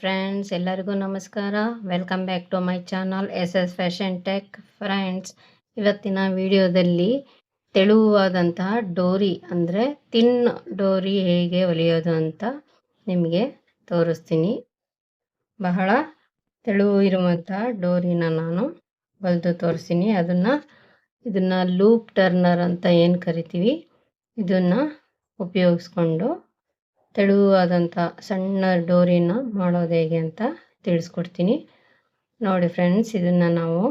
Friends ಎಲ್ಲರಿಗೂ ನಮಸ್ಕಾರ. Welcome back to my channel S S fashion tech friends ಇವತ್ತಿನ ವಿಡಿಯೋದಲ್ಲಿ ತೆಳುವಾದಂತಹ ಡೋರಿ ಅಂದರೆ ತಿನ್ ಡೋರಿ ಹೇಗೆ ಹೊಲಿಯೋದು ಅಂತ ನಿಮಗೆ ತೋರಿಸ್ತೀನಿ. ಬಹಳ ತೆಳುವು ಇರುವಂತಹ ಡೋರಿನ ನಾನು ಹೊಲಿದು ತೋರಿಸ್ತೀನಿ. ಅದನ್ನು ಇದನ್ನು ಲೂಪ್ ಟರ್ನರ್ ಅಂತ ಏನು ಕರಿತೀವಿ? ಇದನ್ನು ಉಪಯೋಗಿಸ್ಕೊಂಡು ತೆಳುವಾದಂಥ ಸಣ್ಣ ಡೋರಿನ ಮಾಡೋದು ಹೇಗೆ ಅಂತ ತಿಳಿಸ್ಕೊಡ್ತೀನಿ. ನೋಡಿ ಫ್ರೆಂಡ್ಸ್ ಇದನ್ನು ನಾವು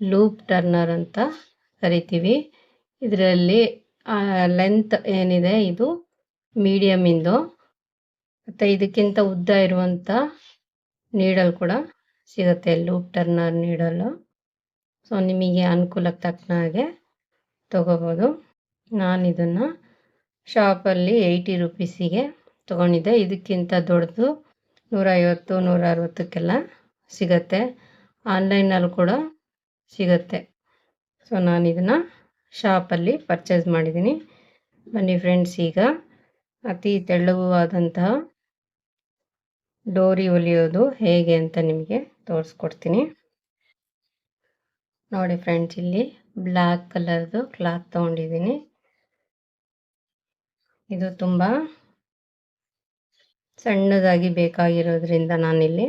ಲೂಪ್ ಟರ್ನರ್ ಅಂತ ಕರಿತೀವಿ. ಇದರಲ್ಲಿ ಲೆಂತ್ ಏನಿದೆ, ಇದು ಮೀಡಿಯಮಿಂದು ಮತ್ತು ಇದಕ್ಕಿಂತ ಉದ್ದ ಇರುವಂಥ ನೀಡಲ್ ಕೂಡ ಸಿಗುತ್ತೆ ಲೂಪ್ ಟರ್ನರ್ ನೀಡಲು ಸೊ ನಿಮಗೆ ಅನುಕೂಲಕ್ಕೆ ತಕ್ಕ ಹಾಗೆ ತೊಗೋಬೋದು. ನಾನು ಇದನ್ನು ಶಾಪಲ್ಲಿ ಏಯ್ಟಿ ರುಪೀಸಿಗೆ ತೊಗೊಂಡಿದ್ದೆ. ಇದಕ್ಕಿಂತ ದೊಡ್ಡದು ನೂರೈವತ್ತು ನೂರ ಅರವತ್ತಕ್ಕೆಲ್ಲ ಸಿಗತ್ತೆ. ಆನ್ಲೈನಲ್ಲಿ ಕೂಡ ಸಿಗತ್ತೆ. ಸೊ ನಾನು ಇದನ್ನು ಶಾಪಲ್ಲಿ ಪರ್ಚೇಸ್ ಮಾಡಿದ್ದೀನಿ. ಬನ್ನಿ ಫ್ರೆಂಡ್ಸ್, ಈಗ ಅತಿ ತೆಳುವಾದಂತಹ ಡೋರಿ ಹೊಲಿಯೋದು ಹೇಗೆ ಅಂತ ನಿಮಗೆ ತೋರಿಸ್ಕೊಡ್ತೀನಿ. ನೋಡಿ ಫ್ರೆಂಡ್ಸ್, ಇಲ್ಲಿ ಬ್ಲ್ಯಾಕ್ ಕಲರ್ದು ಕ್ಲಾತ್ ತೊಗೊಂಡಿದ್ದೀನಿ. ಇದು ತುಂಬ ಸಣ್ಣದಾಗಿ ಬೇಕಾಗಿರೋದ್ರಿಂದ ನಾನಿಲ್ಲಿ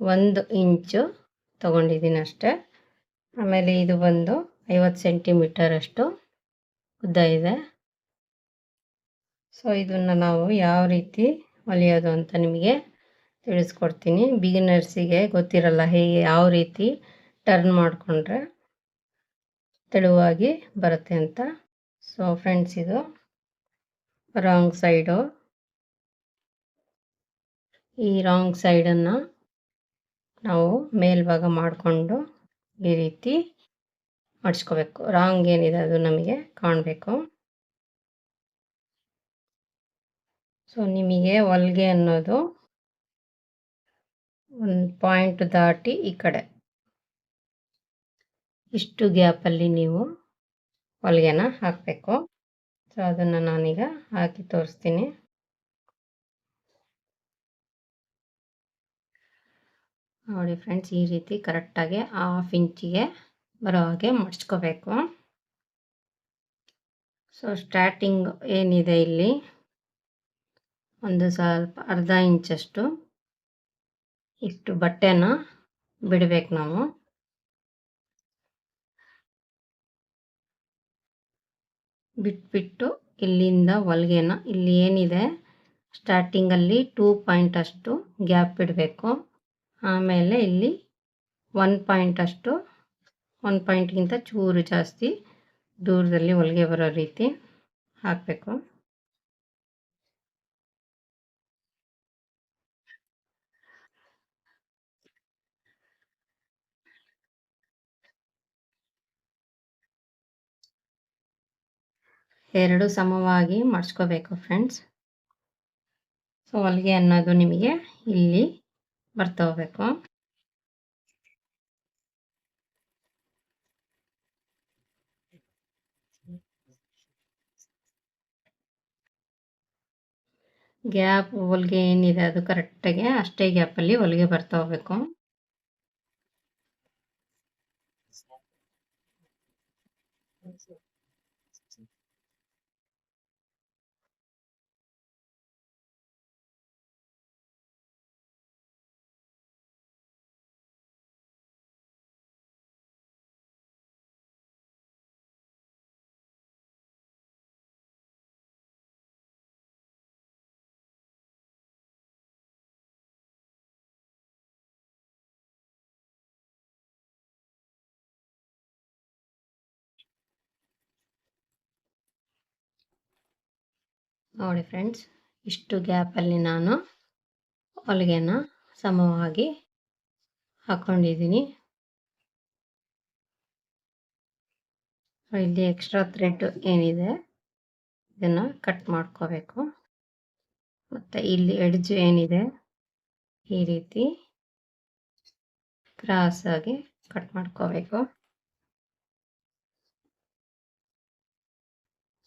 ಒಂದು ಇಂಚು ತಗೊಂಡಿದ್ದೀನಿ ಅಷ್ಟೇ. ಆಮೇಲೆ ಇದು ಬಂದು ಐವತ್ತು ಸೆಂಟಿಮೀಟರ್ ಅಷ್ಟು ಉದ್ದ ಇದೆ. ಸೊ ಇದನ್ನು ನಾವು ಯಾವ ರೀತಿ ಹೊಲಿಯೋದು ಅಂತ ನಿಮಗೆ ತಿಳಿಸ್ಕೊಡ್ತೀನಿ. ಬಿಗಿನರ್ಸಿಗೆ ಗೊತ್ತಿರಲ್ಲ ಹೇಗೆ ಯಾವ ರೀತಿ ಟರ್ನ್ ಮಾಡಿಕೊಂಡ್ರೆ ತೆಳುವಾಗಿ ಬರುತ್ತೆ ಅಂತ. ಸೊ ಫ್ರೆಂಡ್ಸ್ ಇದು ರಾಂಗ್ ಸೈಡು ಈ ರಾಂಗ್ ಸೈಡನ್ನು ನಾವು ಮೇಲ್ಭಾಗ ಮಾಡಿಕೊಂಡು ಈ ರೀತಿ ಮಾಡಿಸ್ಕೋಬೇಕು. ರಾಂಗ್ ಏನಿದೆ ಅದು ನಮಗೆ ಕಾಣಬೇಕು. ಸೊ ನಿಮಗೆ ಹೊಲ್ಗೆ ಅನ್ನೋದು ಒಂದು ಪಾಯಿಂಟ್ ದಾಟಿ ಈ ಕಡೆ. ಇಷ್ಟು ಗ್ಯಾಪಲ್ಲಿ ನೀವು ಹೊಲಿಗೆನ ಹಾಕಬೇಕು. ಸೊ ಅದನ್ನು ನಾನೀಗ ಹಾಕಿ ತೋರಿಸ್ತೀನಿ. ನೋಡಿ ಫ್ರೆಂಡ್ಸ್ ಈ ರೀತಿ ಕರೆಕ್ಟಾಗಿ ಹಾಫ್ ಇಂಚಿಗೆ ಬರೋ ಹಾಗೆ ಮಡ್ಚ್ಕೋಬೇಕು ಸೊ ಸ್ಟಾರ್ಟಿಂಗ್ ಏನಿದೆ ಇಲ್ಲಿ? ಒಂದು ಸ್ವಲ್ಪ ಅರ್ಧ ಇಂಚಷ್ಟು ಇಷ್ಟು ಬಟ್ಟೆನ ಬಿಡಬೇಕು ನಾವು. ಬಿಟ್ಬಿಟ್ಟು ಇಲ್ಲಿಂದ ಹೊಲಿಗೆನ, ಇಲ್ಲಿ ಏನಿದೆ? ಸ್ಟಾರ್ಟಿಂಗಲ್ಲಿ ಟೂ ಪಾಯಿಂಟ್ ಅಷ್ಟು ಗ್ಯಾಪ್ ಇಡಬೇಕು. ಆಮೇಲೆ ಇಲ್ಲಿ ಒನ್ ಪಾಯಿಂಟ್ ಅಷ್ಟು ಒನ್ ಪಾಯಿಂಟ್ಗಿಂತ ಚೂರು ಜಾಸ್ತಿ ದೂರದಲ್ಲಿ ಹೊಲಿಗೆ ಬರೋ ರೀತಿ ಹಾಕಬೇಕು. ಎರಡು ಸಮವಾಗಿ ಮಡ್ಚ್ಕೋಬೇಕು ಫ್ರೆಂಡ್ಸ್ ಸೊ ಹೊಲಿಗೆ ಅನ್ನೋದು ನಿಮಗೆ ಇಲ್ಲಿ ಬರ್ತಾ ಹೋಗ್ಬೇಕು ಗ್ಯಾಪ್ ಹೊಲಿಗೆ ಏನಿದೆ ಅದು ಕರೆಕ್ಟಾಗಿ ಅಷ್ಟೇ ಗ್ಯಾಪಲ್ಲಿ ಹೊಲಿಗೆ ಬರ್ತಾ ಹೋಗ್ಬೇಕು ನೋಡಿ ಫ್ರೆಂಡ್ಸ್ ಇಷ್ಟು ಗ್ಯಾಪಲ್ಲಿ ನಾನು ಹೊಲಿಗೆನ ಸಮವಾಗಿ ಹಾಕ್ಕೊಂಡಿದ್ದೀನಿ ಇಲ್ಲಿ ಎಕ್ಸ್ಟ್ರಾ ಥ್ರೆಡ್ ಏನಿದೆ, ಇದನ್ನು ಕಟ್ ಮಾಡ್ಕೋಬೇಕು. ಮತ್ತು ಇಲ್ಲಿ ಎಡ್ಜ್ ಏನಿದೆ, ಈ ರೀತಿ ಕ್ರಾಸಾಗಿ ಕಟ್ ಮಾಡ್ಕೋಬೇಕು.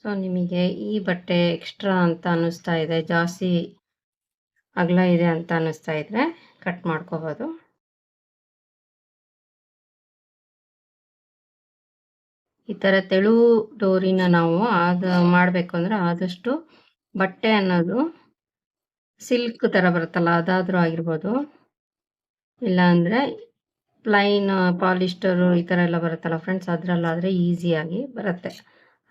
ಸೊ ನಿಮಗೆ ಈ ಬಟ್ಟೆ ಎಕ್ಸ್ಟ್ರಾ ಅಂತ ಅನ್ನಿಸ್ತಾ ಇದೆ, ಜಾಸ್ತಿ ಅಗಲ ಇದೆ ಅಂತ ಅನ್ನಿಸ್ತಾ ಇದ್ರೆ ಕಟ್ ಮಾಡ್ಕೋಬೋದು. ಈ ಥರ ತೆಳು ಡೋರಿನ ನಾವು ಅದು ಮಾಡಬೇಕು ಅಂದರೆ ಆದಷ್ಟು ಬಟ್ಟೆ ಅನ್ನೋದು ಸಿಲ್ಕ್ ಥರ ಬರುತ್ತಲ್ಲ, ಅದಾದರೂ ಆಗಿರ್ಬೋದು. ಇಲ್ಲಾಂದರೆ ಪ್ಲೈನ್ ಪಾಲಿಸ್ಟರು ಈ ಥರ ಎಲ್ಲ ಬರುತ್ತಲ್ಲ ಫ್ರೆಂಡ್ಸ್ ಅದರಲ್ಲಾದರೆ ಈಸಿಯಾಗಿ ಬರುತ್ತೆ.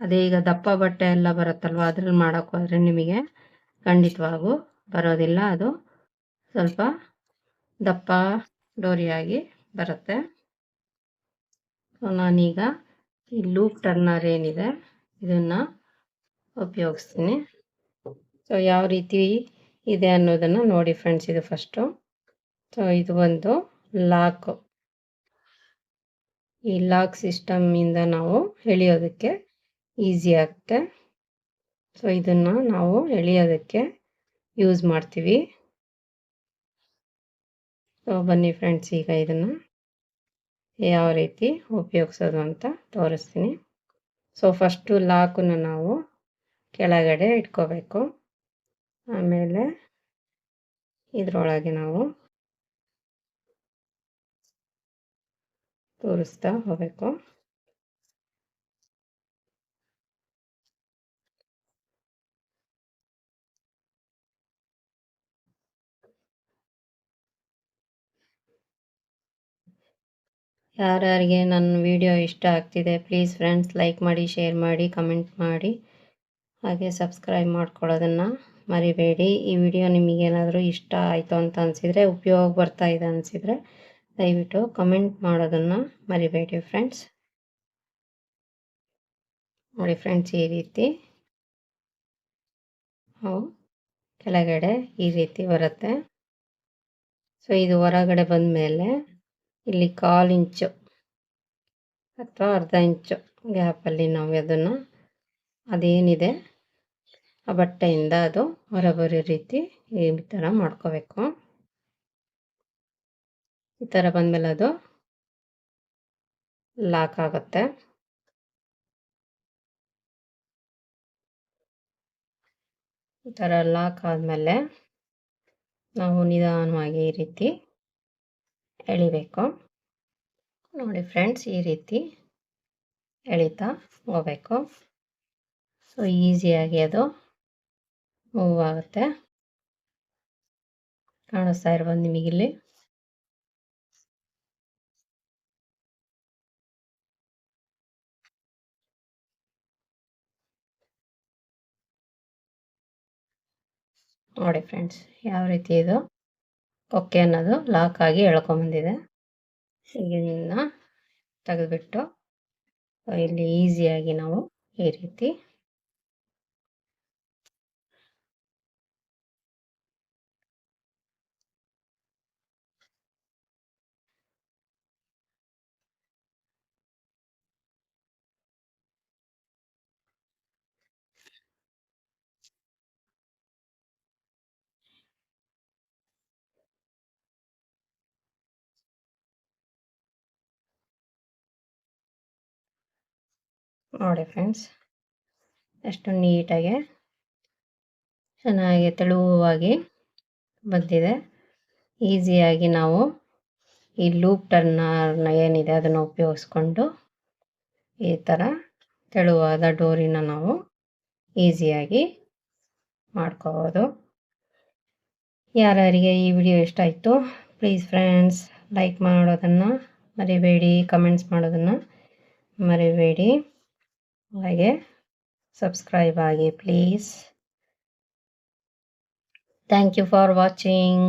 ಅದೇ ಈಗ ದಪ್ಪ ಬಟ್ಟೆ ಎಲ್ಲ ಬರುತ್ತಲ್ವ, ಅದ್ರಲ್ಲಿ ಮಾಡೋಕ್ಕೋದ್ರೆ ನಿಮಗೆ ಖಂಡಿತವಾಗೂ ಬರೋದಿಲ್ಲ ಅದು. ಸ್ವಲ್ಪ ದಪ್ಪ ಡೋರಿಯಾಗಿ ಬರುತ್ತೆ. ಸೊ, ನಾನೀಗ ಈ ಲೂಪ್ ಟರ್ನರ್ ಏನಿದೆ, ಇದನ್ನು ಉಪಯೋಗಿಸ್ತೀನಿ. ಸೊ, ಯಾವ ರೀತಿ ಇದೆ ಅನ್ನೋದನ್ನು ನೋಡಿ ಫ್ರೆಂಡ್ಸ್, ಇದು ಫಸ್ಟು. ಸೊ, ಇದು ಒಂದು ಲಾಕು. ಈ ಲಾಕ್ ಸಿಸ್ಟಮ್ಮಿಂದ ನಾವು ಎಳಿಯೋದಕ್ಕೆ ಈಸಿ ಆಗುತ್ತೆ. ಸೊ ಇದನ್ನು ನಾವು ಎಳಿಯೋದಕ್ಕೆ ಯೂಸ್ ಮಾಡ್ತೀವಿ. ಸೊ ಬನ್ನಿ ಫ್ರೆಂಡ್ಸ್ ಈಗ ಇದನ್ನು ಯಾವ ರೀತಿ ಉಪಯೋಗಿಸೋದು ಅಂತ ತೋರಿಸ್ತೀನಿ. ಸೊ ಫಸ್ಟು ಲಾಕನ್ನ ನಾವು ಕೆಳಗಡೆ ಇಟ್ಕೋಬೇಕು. ಆಮೇಲೆ ಇದರೊಳಗೆ ನಾವು ತೋರಿಸ್ತಾ ಹೋಗಬೇಕು. ಯಾರ್ಯಾರಿಗೆ ನನ್ನ ವಿಡಿಯೋ ಇಷ್ಟ ಆಗ್ತಿದೆ ಪ್ಲೀಸ್ ಫ್ರೆಂಡ್ಸ್ ಲೈಕ್ ಮಾಡಿ ಶೇರ್ ಮಾಡಿ ಕಮೆಂಟ್ ಮಾಡಿ. ಹಾಗೆ ಸಬ್ಸ್ಕ್ರೈಬ್ ಮಾಡ್ಕೊಳ್ಳೋದನ್ನು ಮರಿಬೇಡಿ. ಈ ವಿಡಿಯೋ ನಿಮಗೇನಾದರೂ ಇಷ್ಟ ಆಯಿತು ಅಂತ ಅನಿಸಿದರೆ, ಉಪಯೋಗ ಬರ್ತಾ ಇದೆ ಅನಿಸಿದರೆ, ದಯವಿಟ್ಟು ಕಮೆಂಟ್ ಮಾಡೋದನ್ನು ಮರಿಬೇಡಿ ಫ್ರೆಂಡ್ಸ್ ನೋಡಿ ಫ್ರೆಂಡ್ಸ್ ಈ ರೀತಿ ಹೌ ಕೆಳಗಡೆ ಈ ರೀತಿ ಬರುತ್ತೆ. ಸೊ ಇದು ಹೊರಗಡೆ ಬಂದ ಮೇಲೆ ಇಲ್ಲಿ ಕಾಲು ಇಂಚು ಅಥವಾ ಅರ್ಧ ಇಂಚು ಗ್ಯಾಪಲ್ಲಿ ನಾವು ಅದನ್ನು ಅದೇನಿದೆ? ಆ ಬಟ್ಟೆಯಿಂದ ಅದು ಹೊರಬರೋ ರೀತಿ ಈ ಥರ ಮಾಡ್ಕೋಬೇಕು. ಈ ಥರ ಬಂದಮೇಲೆ ಅದು ಲಾಕ್ ಆಗುತ್ತೆ. ಈ ಥರ ಲಾಕ್ ಆದಮೇಲೆ ನಾವು ನಿಧಾನವಾಗಿ ಈ ರೀತಿ ಎಳಿಬೇಕು. ನೋಡಿ ಫ್ರೆಂಡ್ಸ್ ಈ ರೀತಿ ಎಳಿತಾ ಹೋಗಬೇಕು. ಸೊ ಈಸಿಯಾಗಿ ಅದು ಮೂವ್ ಆಗುತ್ತೆ. ಕಾಣಿಸ್ತಾ ಇರ್ಬೋದು ನಿಮಗಿಲ್ಲಿ ನೋಡಿ ಫ್ರೆಂಡ್ಸ್ ಯಾವ ರೀತಿ ಇದು? ಕೊಕ್ಕೆ ಅನ್ನೋದು ಲಾಕ್ ಆಗಿ ಎಳ್ಕೊಂಬಂದಿದೆ ಇದನ್ನ ತೆಗೆದುಬಿಟ್ಟು ಇಲ್ಲಿ ಈಸಿಯಾಗಿ ನಾವು ಈ ರೀತಿ ನೋಡಿ ಫ್ರೆಂಡ್ಸ್ ಎಷ್ಟು ನೀಟಾಗಿ ಚೆನ್ನಾಗಿ ತೆಳುವಾಗಿ ಬಂದಿದೆ. ಈಸಿಯಾಗಿ ನಾವು ಈ ಲೂಪ್ ಟರ್ನರ್ನ ಏನಿದೆ ಅದನ್ನು ಉಪಯೋಗಿಸ್ಕೊಂಡು ಈ ಥರ ತೆಳುವಾದ ಡೋರಿನ ನಾವು ಈಸಿಯಾಗಿ ಮಾಡ್ಕೋಬೋದು. ಯಾರ್ಯಾರಿಗೆ ಈ ವಿಡಿಯೋ ಇಷ್ಟ ಆಯಿತು ಪ್ಲೀಸ್ ಫ್ರೆಂಡ್ಸ್ ಲೈಕ್ ಮಾಡೋದನ್ನು ಮರಿಬೇಡಿ ಕಮೆಂಟ್ಸ್ ಮಾಡೋದನ್ನು ಮರಿಬೇಡಿ. ಹಾಗೆ ಸಬ್ಸ್ಕ್ರೈಬ್ ಆಗಿ please thank you for watching